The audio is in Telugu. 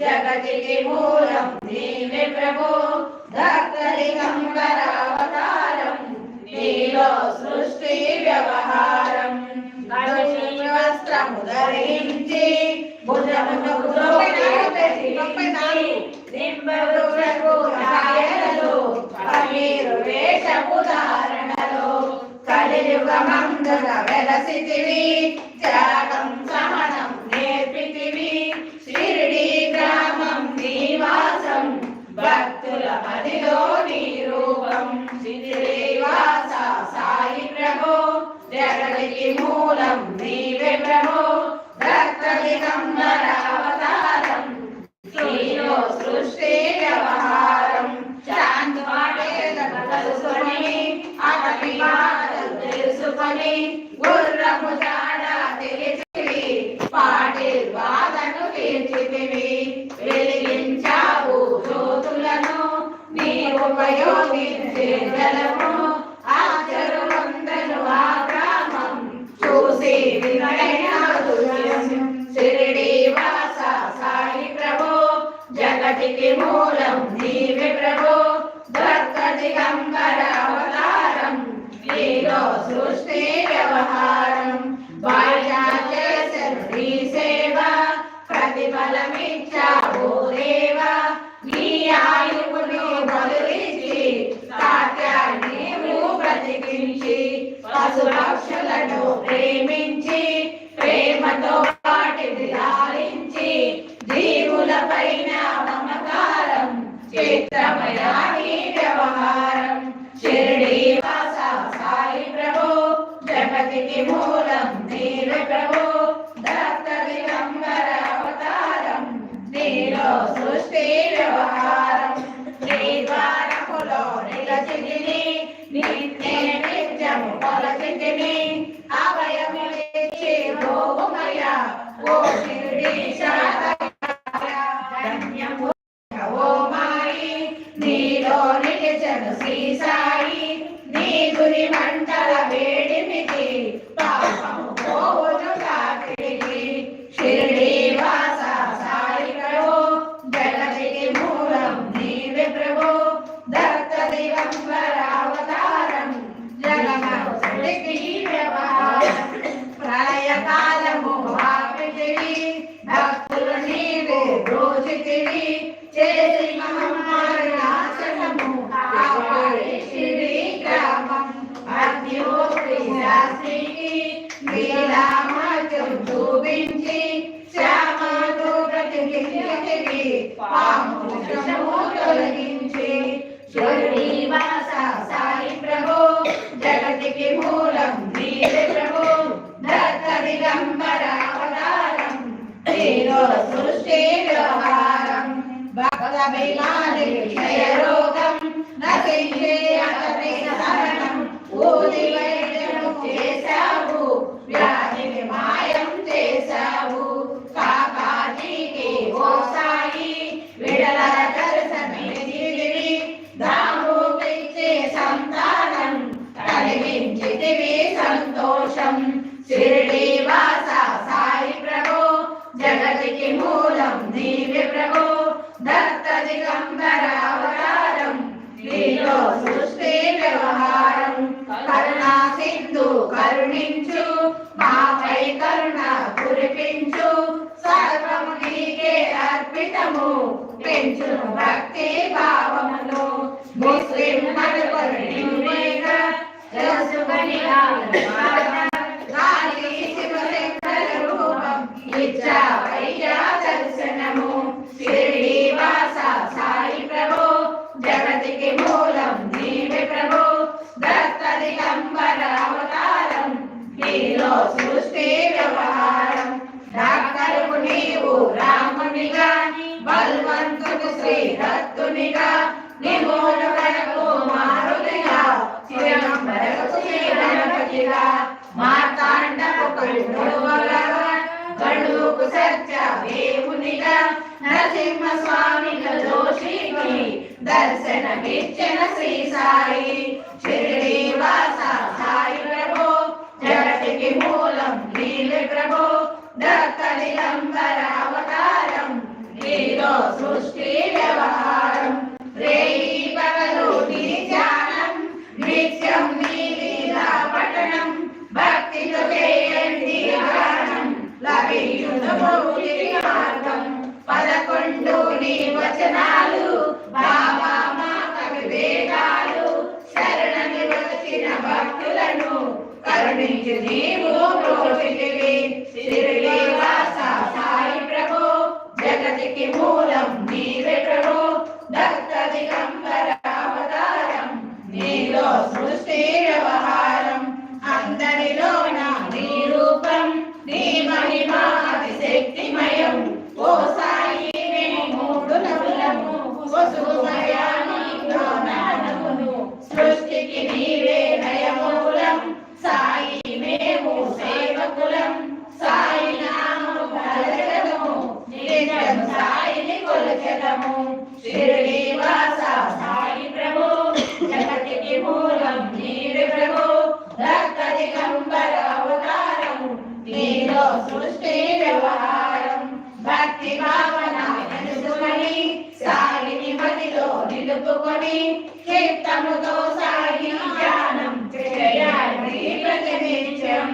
జగతికి మూలం నీవే ప్రభు. దత్తలింగర అవతారం నీలో సృష్టి వ్యవహారం. వస్త్రము ధరించి భుజమును నింబరులకు రాయలు పన్నీరు వేషపు కలియుగమందున వెలసితివి జగతికి మూలం నీవే ప్రభు. భక్త దిగంబర అవతారం సృష్టి వ్యవహారం. శాంతి మాటేలను కలుసుకొని అతని మాటలు తెలుసుకొని గుర్రము జాడ తెలిసివి పాటి బాధను తీర్చితివి. వెలిగించావు జ్యోతులను నీ ఉపయోగించే జలము ప్రేమించి ప్రేమతో వాటిని లాలించి జీవుల పైన మమకారం చిత్రమయాని వ్యవహారం. షిరిడి వాస సాయి ప్రభు జగతికి మూలం నీవే ప్రభు. దత్త దిగంబర అవతారం నీలో సృష్టి వ్యవహారం. దిగంబర అవతారం నీలో సృష్టి వ్యవహారం కరుణా సింధు కరుణించు మాపై కరుణ కురిపించు సర్వము నీకే అర్పితము పెంచును భక్తి భావమును. ముస్లిం మనుగరు తెలుసుకొని గాలి శివశంకర రూపం ఇచ్చావయ్యా నీలో సృష్టి వ్యవహారం. డాక్టరుకు నీవు రామునిగా బల్వంతుడు శ్రీరత్తునిగా నిమూల వరకు మారుతిగా చిదంబరకు శ్రీగణపతిగా మార్తాండకు కళ్ళువలగా గడువుకు సత్య దేవునిగా నరసింహ స్వామిగా జోషికి దర్శనమిచ్చిన శ్రీ సాయి entender మూలము తిరిగి వాస సాయి ప్రభు జగతికి మూలం నీరు ప్రభు. రక్త దిగంబర అవతారము నీలో సృష్టి వ్యవహారం. భక్తి భావన తెలుసుకొని సాయిని మదిలో నిలుపుకొని కీర్తముతో సాయి ధ్యానం చేయాలి ప్రతినిత్యం